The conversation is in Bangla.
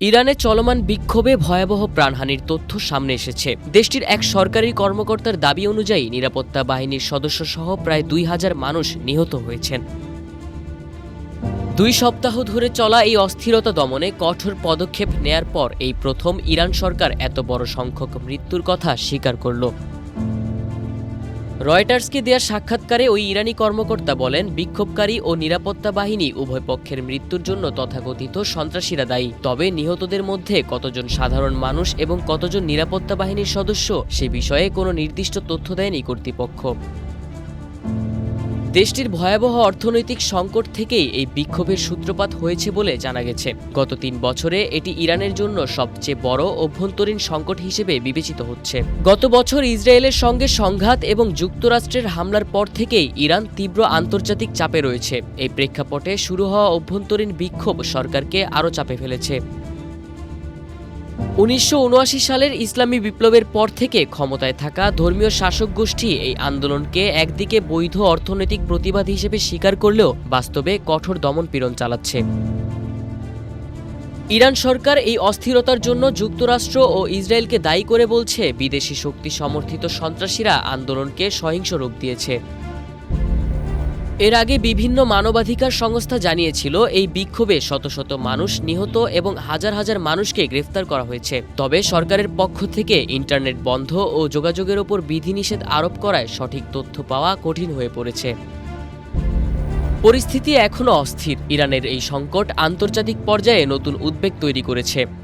ইরানে চলমান বিক্ষোভে ভয়াবহ প্রাণহানির তথ্য সামনে এসেছে। দেশটির এক সরকারি কর্মকর্তার দাবি অনুযায়ী নিরাপত্তা বাহিনীর সদস্যসহ প্রায় দুই হাজার মানুষ নিহত হয়েছেন। দুই সপ্তাহ ধরে চলা এই অস্থিরতা দমনে কঠোর পদক্ষেপ নেয়ার পর এই প্রথম ইরান সরকার এত বড় সংখ্যক মৃত্যুর কথা স্বীকার করল। রয়টার্সকে দেওয়া সাক্ষাৎকারে ওই ইরানি কর্মকর্তা বলেন, বিক্ষোভকারী ও নিরাপত্তা বাহিনী উভয় পক্ষের মৃত্যুর জন্য তথাকথিত সন্ত্রাসীরা দায়ী। তবে নিহতদের মধ্যে কতজন সাধারণ মানুষ এবং কতজন নিরাপত্তা বাহিনীর সদস্য, সে বিষয়ে কোনো নির্দিষ্ট তথ্য দেয়নি কর্তৃপক্ষ। দেশটির ভয়াবহ অর্থনৈতিক সংকট থেকেই এই বিক্ষোভের সূত্রপাত হয়েছে বলে জানা গেছে। গত তিন বছরে এটি ইরানের জন্য সবচেয়ে বড় অভ্যন্তরীণ সংকট হিসেবে বিবেচিত হচ্ছে। গত বছর ইসরায়েলের সঙ্গে সংঘাত এবং যুক্তরাষ্ট্রের হামলার পর থেকেই ইরান তীব্র আন্তর্জাতিক চাপে রয়েছে। এই প্রেক্ষাপটে শুরু হওয়া অভ্যন্তরীণ বিক্ষোভ সরকারকে আরও চাপে ফেলেছে। উনিশশো উনআশি সালের ইসলামী বিপ্লবের পর থেকে ক্ষমতায় থাকা ধর্মীয় শাসক গোষ্ঠী এই আন্দোলনকে একদিকে বৈধ অর্থনৈতিক প্রতিবাদ হিসেবে স্বীকার করলেও বাস্তবে কঠোর দমনপীড়ন চালাচ্ছে। ইরান সরকার এই অস্থিরতার জন্য যুক্তরাষ্ট্র ও ইসরায়েলকে দায়ী করে বলছে, বিদেশি শক্তি সমর্থিত সন্ত্রাসীরা আন্দোলনকে সহিংস রূপ দিয়েছে। এর আগে বিভিন্ন মানবাধিকার সংস্থা জানিয়েছিল, এই বিক্ষোভে শত শত মানুষ নিহত এবং হাজার হাজার মানুষকে গ্রেফতার করা হয়েছে। তবে সরকারের পক্ষ থেকে ইন্টারনেট বন্ধ ও যোগাযোগের ওপর বিধিনিষেধ আরোপ করায় সঠিক তথ্য পাওয়া কঠিন হয়ে পড়েছে। পরিস্থিতি এখনও অস্থির। ইরানের এই সংকট আন্তর্জাতিক পর্যায়ে নতুন উদ্বেগ তৈরি করেছে।